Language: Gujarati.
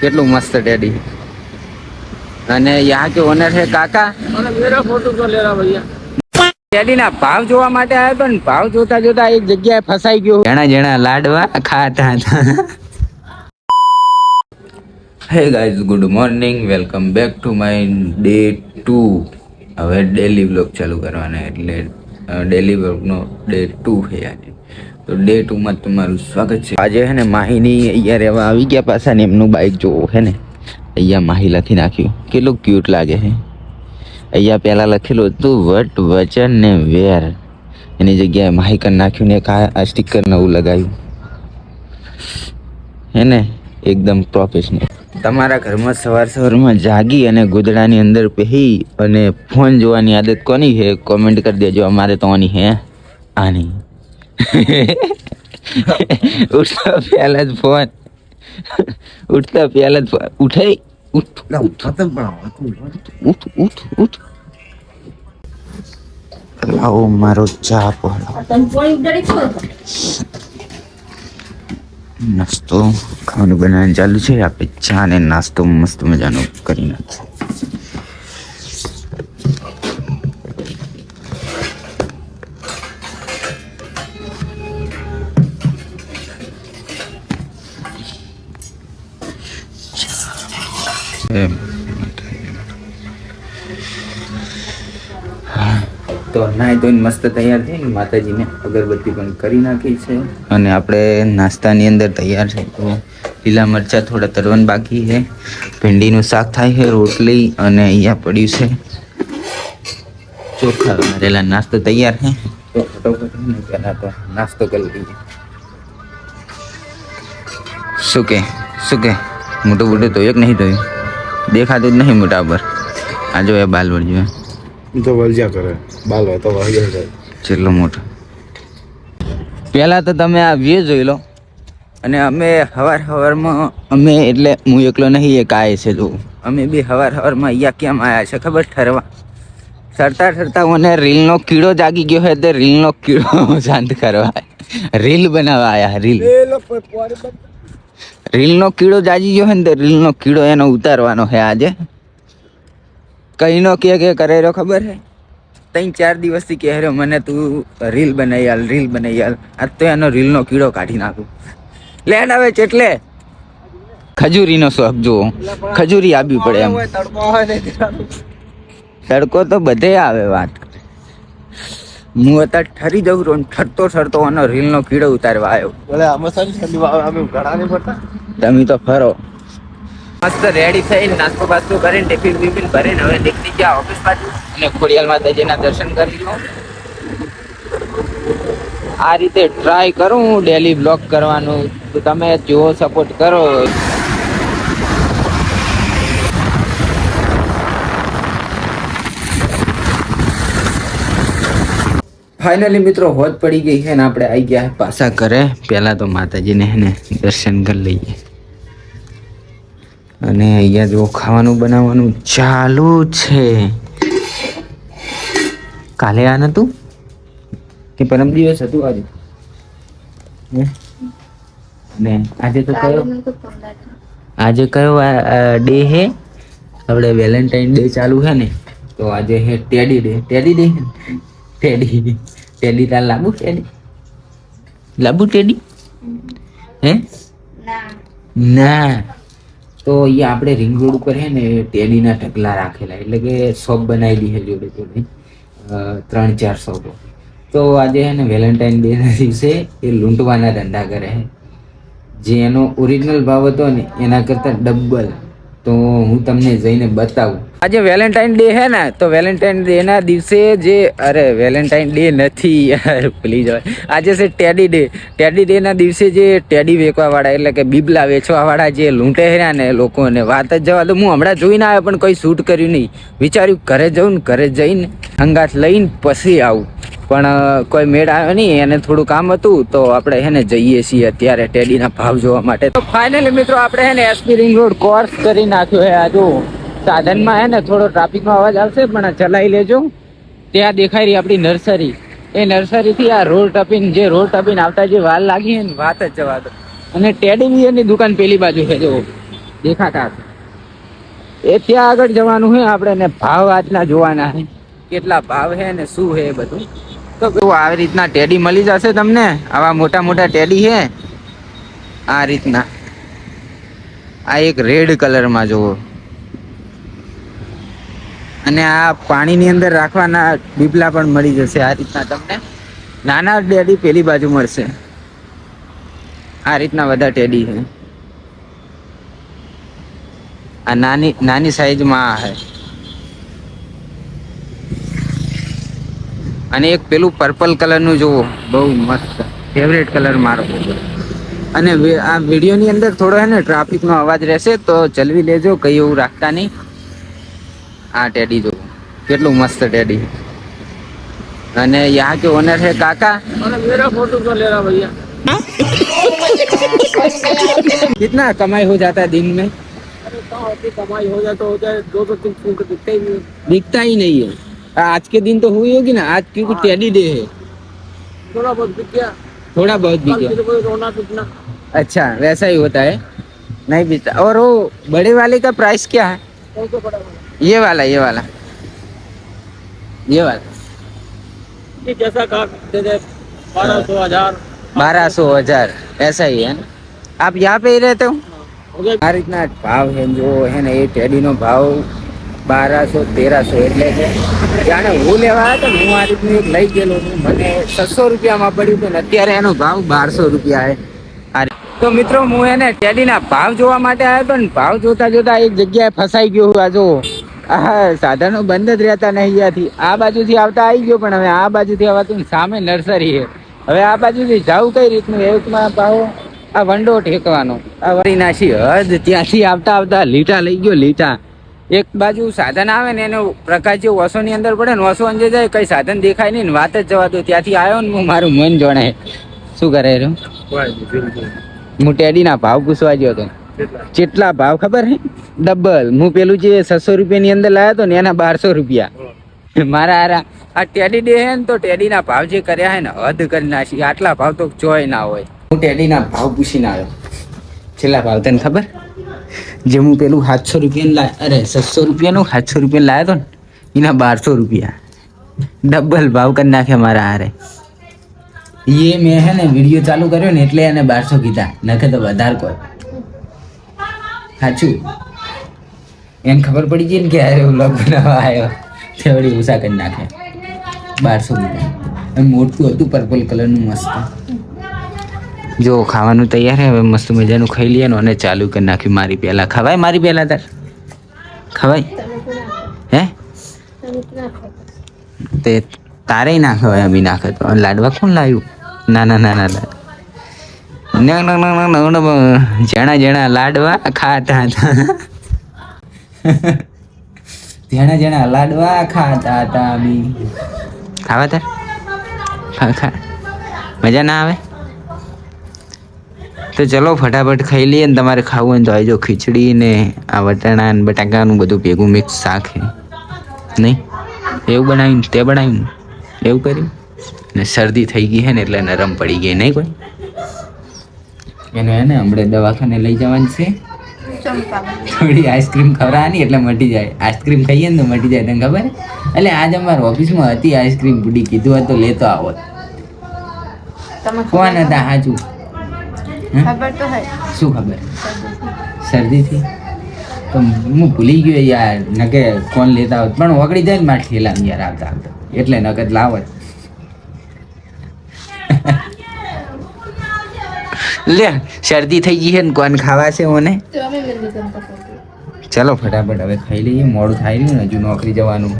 કેટલું મસ્ત ટેડી અને યહાં કે ઓનર હે કાકા? મેરા ફોટો ભાવ જોવા માટે આવ્યો તો ને ભાવ જોતા જોતા એક જગ્યાએ ફસાઈ ગયો. જણા જણા લાડવા ખાતા હતા. Hey guys good morning welcome back to my day two હવે ડેલી બ્લોગ ચાલુ કરવાના, એટલે ડેલી બ્લોગનો ડે ટુ છે આજે. તો ડે ટુમાં તમારું સ્વાગત છે. આજે હે ને માહીની અહીંયા રહેવા આવી ગયા પાછા ને એમનું બાઇક જોવો હે ને. અહીંયા માહી લખી નાખ્યું. કેટલું ક્યુટ લાગે હે. અહીંયા પહેલાં લખેલું હતું, વટ વચન ને વેર. એની જગ્યાએ માહી કરી નાખ્યું ને આ સ્ટીકર નવું લગાવ્યું. હે ને, એકદમ પ્રોફેશનલ તમારા ઘરમાં સવાર સવારમાં જાગી અને ગોદડાની અંદર પહેરી અને ફોન જોવાની આદત કોની છે કોમેન્ટ કરી દેજો, અમારે તો આની હે. આની. ઉઠતા પહેલા જ ફોન ઉઠતા પહેલા જ ઉઠાઈ ઉઠ? ઉઠ. ઉઠ ઉઠ ઉઠ. લાવો મારો ચા પહોળો. નાસ્તો ખાવાનું બનાવવાનું ચાલુ છે. આપણે ચા ને નાસ્તો મસ્ત મજાનો કરી નાખીએ એમ. તો નાય ધોઈને મસ્ત તૈયાર થઈને માતાજીને અગરબત્તી પણ કરી નાખી છે. અને આપણે નાસ્તાની અંદર તૈયાર છે. તો લીલા મરચાં થોડા તરવન બાકી છે. ભીંડીનું શાક થાય છે રોટલી અને અહીંયા પડ્યું છે. ચોખા ભરેલા નાસ્તો તૈયાર છે. તો ફટોફટ પહેલા તો નાસ્તો કરી લઈએ. શું કે? શું કે? મોટું મોટું તો એક નહીં થયું દેખાતું જ નહીં મોટા પર. આ જો એ બાલ વળજો તો વળજ્યા કરે. બાલ હોય તો વળજ્યા છેલ્લો મોટો. પહેલાં તો તમે આ વ્યૂ જોઈ લો. અને અમે હવાર હવારમાં અમે એટલે હું એકલો નહીં એક આવે છે જો અમે બી હવાર હવારમાં અહીંયા કેમ આવ્યા છે ખબર? ઠરવા. ઠરતા ઠરતા મને રીલનો કીડો જાગી ગયો હોય તે રીલનો કીડો શાંત કરવા. રીલ બનાવવા આવ્યા રીલ. રીલનો કીડો જાજી ગયો હે ને તો રીલનો કીડો એનો ઉતારવાનો છે આજે. કઈનો કે કે કરે રહ્યો ખબર હે? ત્રણ ચાર દિવસથી કહે રહ્યો મને તું રીલ બનાવી હાલ રીલ બનાવી હાલ આજ તો એનો રીલનો કીડો કાઢી નાખું. લેન આવે છે એટલે ખજૂરીનો શોખ જુઓ. ખજૂરી આપવી પડે એમ. તડકો તો બધે આવે વાત. હું અત્યારે ઠરી જઉં છું ઠરતો ઠરતો અને રીલનો કીડો ઉતારવા આવ્યો. ભલે આમાં સારી ઠંડી અમે ઘણા નહીં પડતા. તમે તો ફરો. મસ્ત રેડી થઈને નાસ્તો બાસ્તો કરીને ટિફિન બિફિન ભરીને હવે નીકળી ગયા ઓફિસ બાજુ. અને ખોડિયાલમાં દજીના દર્શન કરી લઉં આ રીતે ટ્રાય કરું હું ડેલી બ્લોગ કરવાનું. તો તમે જુઓ સપોર્ટ કરો. ફાઇનલી મિત્રો હોજ પડી ગઈ છે ને આપણે આવી ગયા પાછા ઘરે. પહેલા તો માતાજીને હે ને દર્શન કરી લઈએ. અને અહીંયા જો ખાવાનું બનાવવાનું ચાલુ છે. કાલે આ નતું? કે પરમ દિવસ હતું આજે? ને આજે તો કયો? આજે કયો ડે હે? આપણે વેલેન્ટાઇન ડે ચાલુ છે ને? તો આજે hey teddy day teddy day teddy teddy તાર લાબુ ટેડી લાબુ ટેડી હે ના ના તો એ આપણે રિંગ રોડ ઉપર છે ને ટેડીના ઢગલા રાખેલા. એટલે કે શોપ બનાવેલી છે જોડે જોડે. ત્રણ ચાર શોપો તો આજે હે ને વેલેન્ટાઇન ડે ના દિવસે એ લૂંટવાના ધંધા કરે છે જે એનો ઓરિજિનલ ભાવ હતો ને એના કરતાં ડબલ તો હું તમને જઈને બતાવું. આજે વેલેન્ટાઇન ડે છે ને, તો વેલેન્ટાઇન ડે ના દિવસે જે, અરે વેલેન્ટાઇન ડે નથી યાર ભૂલી જવાય. આજે છે ટેડી ડે. ટેડી ડે ના દિવસે જે ટેડી વેચવા વાળા એટલે કે બીબલા વેચવા વાળા જે લૂંટે રહ્યા ને લોકોને, વાત જ જવા તો હું હમણાં જોઈને આવ્યો, પણ કોઈ શૂટ કર્યું નહીં. વિચાર્યું ઘરે જઉં ને, ઘરે જઈને હંગાત લઈને પછી આવું. પણ કોઈ મેળ આવ્યો નહીં, એને થોડું કામ હતું, તો આપણે હે ને જઈએ છીએ અત્યારે ટેડીના ભાવ જોવા માટે. તો ફાઇનલી મિત્રો, આપણે હે ને એસપી રિંગ રોડ કોર્સ કરી નાખ્યો હે, આ સાધનમાં હે ને, થોડો ટ્રાફિકમાં અવાજ આવશે, પણ ચલાવી લેજો. ત્યાં દેખાય રહી આપણી નર્સરી. એ નર્સરીથી આ રોડ ટપીને જે રોડ ટપીને આવતા જે વાલ લાગી ને, વાત જ જવા દો. અને ટેડી બિયરની દુકાન પેલી બાજુ છે જો દેખાતા એ ત્યાં આગળ જવાનું છે આપણે, ને ભાવ આજના જોવાના છે કેટલા ભાવ છે ને, શું છે બધું. તો કેવું આવી રીતના ટેડી મળી જશે તમને. આવા મોટા મોટા ટેડી છે આ રીતના. આ એક રેડ કલરમાં જુઓ. અને આ પાણીની અંદર રાખવાના બીપલા પણ મળી જશે આ રીતના તમને નાના ટેડી પેલી બાજુ મળશે. આ રીતના બધા ટેડી છે. આ નાની નાની સાઈઝમાં આ છે. અને એક પેલું પર્પલ કલરનું જુઓ, બહુ મસ્ત ફેવરેટ કલર મારો. અને આ વિડીયોની અંદર થોડો હે ને ટ્રાફિકનો અવાજ રહેશે તો ચલવી લેજો, કંઈ એવું રાખતા નહીં. આ ટેડી જુઓ કેટલું મસ્ત ટેડી અને યહાં કે ઓનર है કાકા अरे मेरा फोटो क्यों ले रहा भैया कितना कमाई हो जाता है दिन में अरे कहाँ होती कमाई हो जाए तो हो जाए दो दो तीन फूल दिखते ही नहीं दिखता ही नहीं है आज के दिन तो हुई होगी ना आज क्योंकि टेडी डे है थोड़ा बहुत बिक गया थोड़ा बहुत भी कल गया फिर वही रोना पिटना अच्छा वैसा ही होता है नहीं बीता और वो बड़े वाले का प्राइस क्या है कौन सा पड़ा वाला? ये वाला ये वाला ये वाला ये जैसा कहा दे दे बारह सौ हजार बारह सौ हजार ऐसा ही है ना आप यहाँ पे ही रहते हो हो गया આ રીતના ભાવ છે જો હે ને એ ટેડીનો ભાવ બારાસો તેરાસો એટલે છે જાણે હું લેવા આવ્યો તો ને, હું આ રીતનું એક લઈ ગયેલો છું મને છસો રૂપિયામાં પડ્યું હતું ને અત્યારે એનો ભાવ બારસો રૂપિયા છે આ રી- તો મિત્રો હું એને ટેડીના ભાવ જોવા માટે આવ્યો હતો ને ભાવ જોતા જોતા એક જગ્યાએ ફસાઈ ગયો હું આ જો આ સાધનો બંધ જ રહેતા નહીં અહીંયાથી. આ બાજુથી આવતા આવી ગયો પણ હવે આ બાજુથી આવતું સામે નર્સરી છે હવે આ બાજુથી જાવું કઈ રીતનું? એકમાં ભાવ આ વંડો ઠેકવાનો. આ વળી નાસી હદ ત્યાંથી આવતા આવતા લીટા લઈ ગયો લીટા. એક બાજુ સાધન આવે ને એનો પ્રકાશ જે વસોની અંદર પડે ને વસો અંજે જાય કઈ સાધન દેખાય નહીં ને વાત જ જવા દો ત્યાંથી આવ્યો ને હું મારું મન જોણે. શું કરે રહ્યું? હું ટેડીના ભાવ પૂછવા ગયો હતો કેટલા? ભાવ ખબર હે? ડબલ. હું પેલું જે છસો રૂપિયાની અંદર લાવ્યો હતો ને એના બારસો રૂપિયા. મારા હારા આ ટેડી ડે હે ને તો ટેડીના ભાવ જે કર્યા હે ને હદ કરી નાખી. આટલા ભાવ તો જોય ના હોય. હું ટેડીના ભાવ પૂછીને આવ્યો. છેલ્લા ભાવ તને ખબર? જે હું પેલું સાતસો રૂપિયાનું લા અરે છસો રૂપિયાનું સાતસો રૂપિયા લાવ્યો હતો ને એના બારસો રૂપિયા. ડબલ ભાવ કરી નાખ્યા મારા હારે. એ મેં હે ને વીડિયો ચાલુ કર્યો ને એટલે એને બારસો કીધા. નખે તો વધારે કોઈ. સાચું? એને ખબર પડી ગઈ ને કે અરે વ્લોગ બનાવવા આવ્યો. તે વળી ઉષા કરી નાખે. બારસો રૂપિયા. મોટું હતું પર્પલ કલરનું મસ્ત. જો ખાવાનું તૈયાર હે હવે મસ્ત મજાનું ખાઈ લઈએ ને અને ચાલુ કરી નાખ્યું મારી પહેલાં. ખવાય મારી પહેલાં તાર? ખવાય? હે? તે તારે ના ખવાય અમી નાખે તો. લાડવા કોણ લાવ્યું ના ના ના ના જણા જણા લાડવા ખાતા હતા. જણા જણા લાડવા ખાતા હતા બી ખાવા તાર? મજા ના આવે? તો ચલો, ફટાફટ ખાઈ લઈએ ને તમારે ખાવું હોય તો આવજો ખીચડી ને આ વટાણા ને બટાકાનું બધું ભેગું મિક્સ શાક. છે નહીં? એવું બનાવ્યું તે બનાવ્યું એવું કર્યું? ને શરદી થઈ ગઈ છે ને એટલે નરમ પડી ગઈ, નહીં કોઈ? એને એને હમણાં દવાખાને લઈ જવાની છે. થોડી આઈસ્ક્રીમ ખવડાવવાની એટલે મટી જાય. આઈસ્ક્રીમ ખાઈએ ને તો મટી જાય તને ખબર? એટલે આજ અમારા ઓફિસમાં હતી આઈસ્ક્રીમ પૂડી કીધું હતું તો લેતો આવો. કોણ હતા? હાજુ શું? ખબર શરદીથી? તો હું ભૂલી ગયો યાર નકે કોણ લેતા આવત. પણ ઓગળી જાય ને મારા ઠેલા યાર આવતા આવતા. એટલે નકદ લાવત. લે શરદી થઈ ગઈ છે ને કોણ ખાવા છે મને? ચલો ફટાફટ હવે ખાઈ લઈએ મોડું થાય રહ્યું ને હજુ નોકરી જવાનું.